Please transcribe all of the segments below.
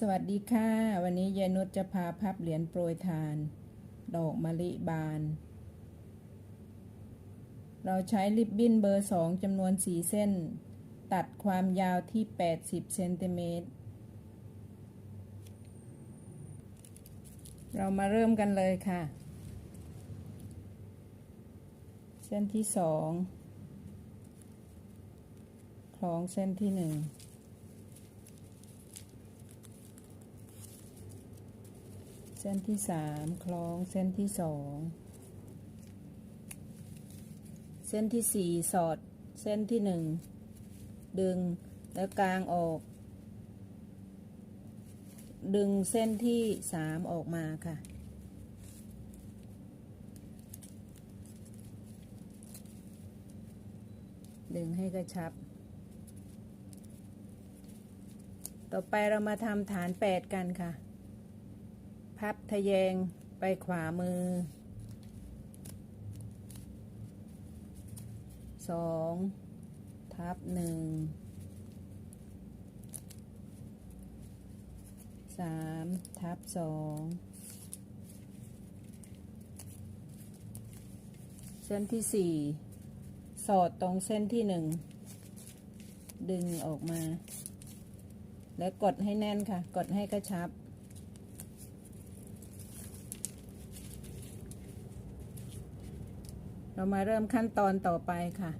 สวัสดีค่ะ วันนี้ยายนุชจะพาพับเหรียญโปรยทาน ดอกมะลิบาน เราใช้ริบบิ้นเบอร์สองจำนวนสี่เส้น ตัดความยาวที่ 80เซนติเมตรเรามาเริ่มกันเลยค่ะ เส้นที่สองคล้องเส้นที่หนึ่ง เส้นที่สามคล้องเส้นที่สองเส้นที่สี่สอดเส้นที่หนึ่งดึงแล้วกลางออก ดึงเส้นที่สามออกมาค่ะ ดึงให้กระชับ ต่อไปเรามาทำฐานแปดกันค่ะ พับทะแยงไปขวามือสองทับหนึ่งสามทับสองเส้นที่สี่สอดตรงเส้นที่หนึ่งดึงออกมา แล้วกดให้แน่นค่ะ กดให้กระชับ เรามาเริ่มขั้นตอนต่อไปค่ะ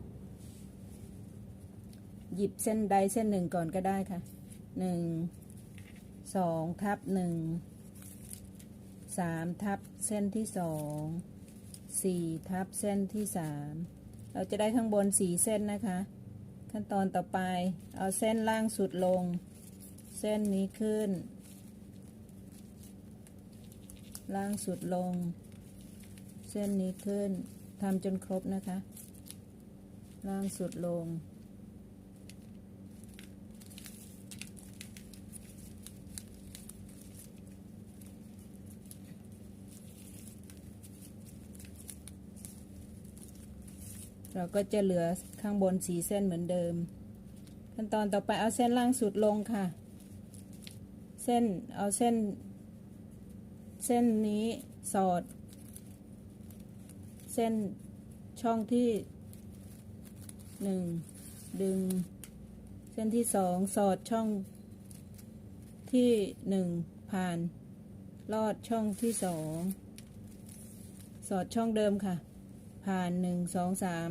หยิบเส้นใดเส้นหนึ่งก่อนก็ได้ค่ะหนึ่งสองทับหนึ่งสามทับเส้นที่สองสี่ทับเส้นที่สามเราจะได้ข้างบนสี่เส้นนะคะ ขั้นตอนต่อไปเอาเส้นล่างสุดลง เส้นนี้ขึ้น ล่างสุดลง เส้นนี้ขึ้น ทำจนครบนะคะ ล่างสุดลง เราก็จะเหลือข้างบนสีเส้นเหมือนเดิม ขั้นตอนต่อไปเอาเส้นล่างสุดลงค่ะ เส้นเอาเส้น เส้นนี้สอด เส้นช่องที่หนึ่งดึง เส้นที่สองสอดช่องที่หนึ่งผ่าน ลอดช่องที่สองสอดช่องเดิมค่ะ ผ่านหนึ่งสองสาม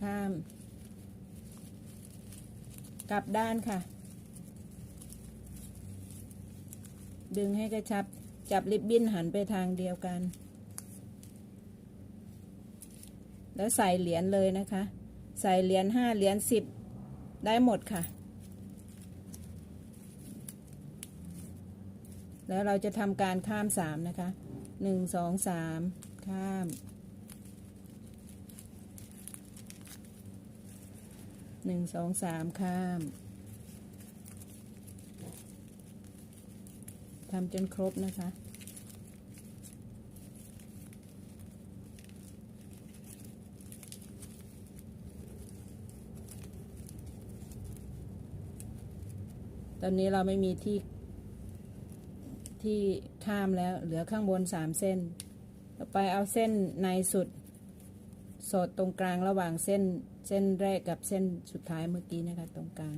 ข้าม กลับด้านค่ะ ดึงให้กระชับจับริบบิ้นหันไปทางเดียวกัน แล้วใส่เหรียญเลยนะคะ ใส่เหรียญห้าเหรียญสิบได้หมดค่ะ แล้วเราจะทำการข้ามสามนะคะหนึ่งสองสามข้ามหนึ่งสองสามข้ามทำจนครบนะคะ ตอนนี้เราไม่มีที่ ที่ข้ามแล้ว เหลือข้างบนสามเส้น ต่อไปเอาเส้นในสุด สอดตรงกลางระหว่างเส้นเส้นแรกกับเส้นสุดท้ายเมื่อกี้นะคะ ตรงกลาง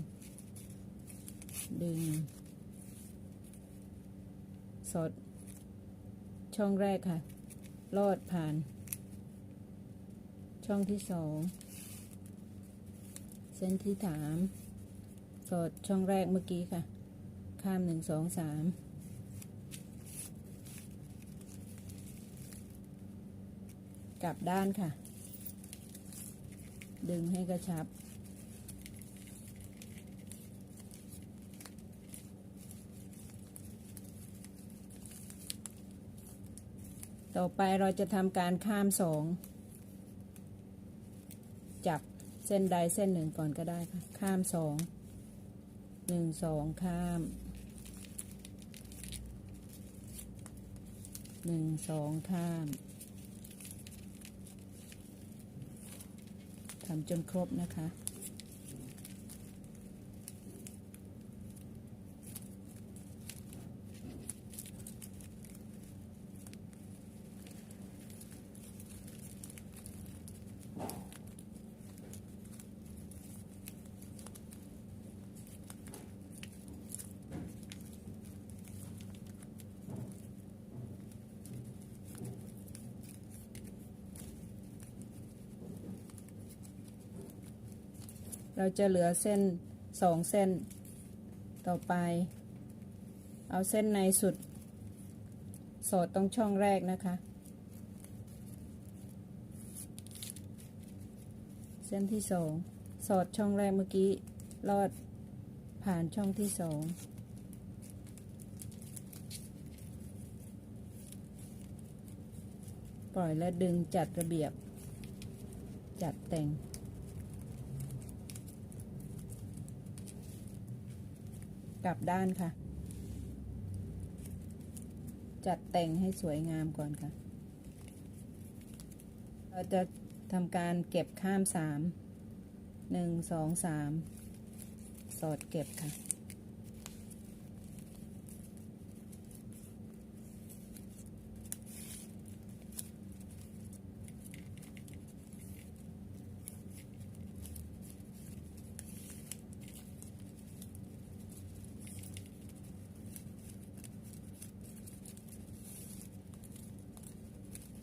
ดึง สอดช่องแรกค่ะ ลอดผ่าน ช่องที่สอง เส้นที่สาม สอดช่องแรกเมื่อกี้ค่ะ ข้ามหนึ่งสองสามกลับด้านค่ะ ดึงให้กระชับ ต่อไปเราจะทำการข้ามสอง จับเส้นใดเส้นหนึ่งก่อนก็ได้ค่ะ ข้ามสอง หนึ่งสองข้ามหนึ่งสองข้ามทำจนครบนะคะ เราจะเหลือเส้นสองเส้น ต่อไป เอาเส้นในสุด สอดตรงช่องแรกนะคะ เส้นที่สองสอดช่องแรกเมื่อกี้ ลอดผ่านช่องที่สองปล่อยและดึงจัดระเบียบ จัดแต่ง กลับด้านค่ะ จัดแต่งให้สวยงามก่อนค่ะ เราจะทำการเก็บข้ามสามหนึ่งสองสามสอดเก็บค่ะ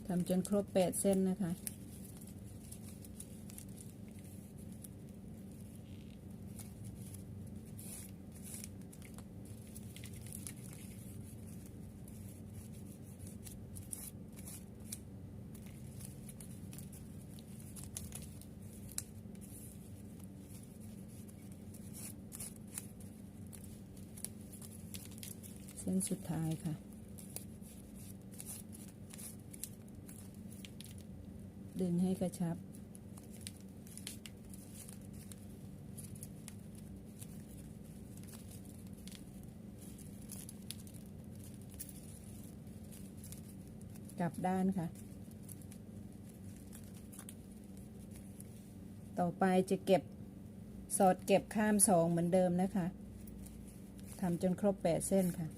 ทำจนครบแปดเส้นนะคะ เส้นสุดท้ายค่ะ ดึงให้กระชับ กลับด้านค่ะ ต่อไปจะเก็บสอดเก็บข้ามสองเหมือนเดิมนะคะทำจนครบแปดเส้นค่ะ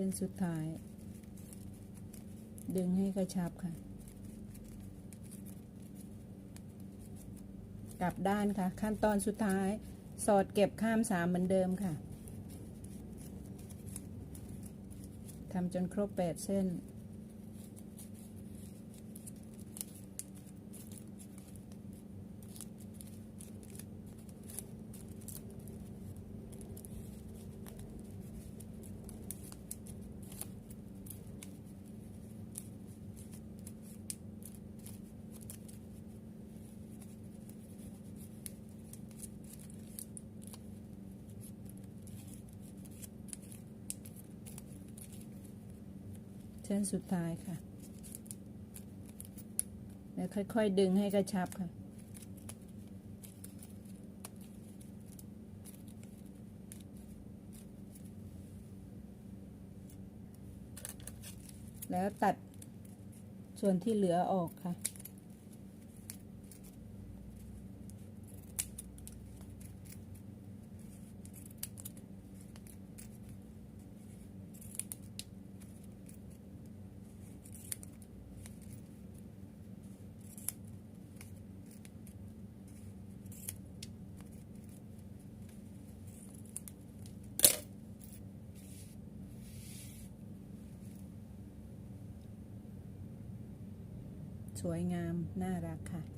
ส้นสุดท้าย ดึงให้กระชับค่ะ กลับด้านค่ะ ขั้นตอนสุดท้าย สอดเก็บข้ามสามเหมือนเดิมค่ะทำจนครบแปดเส้น เส้นสุดท้ายค่ะ แล้วค่อยๆดึงให้กระชับค่ะแล้วตัดส่วนที่เหลือออกค่ะ สวยงามน่ารักค่ะ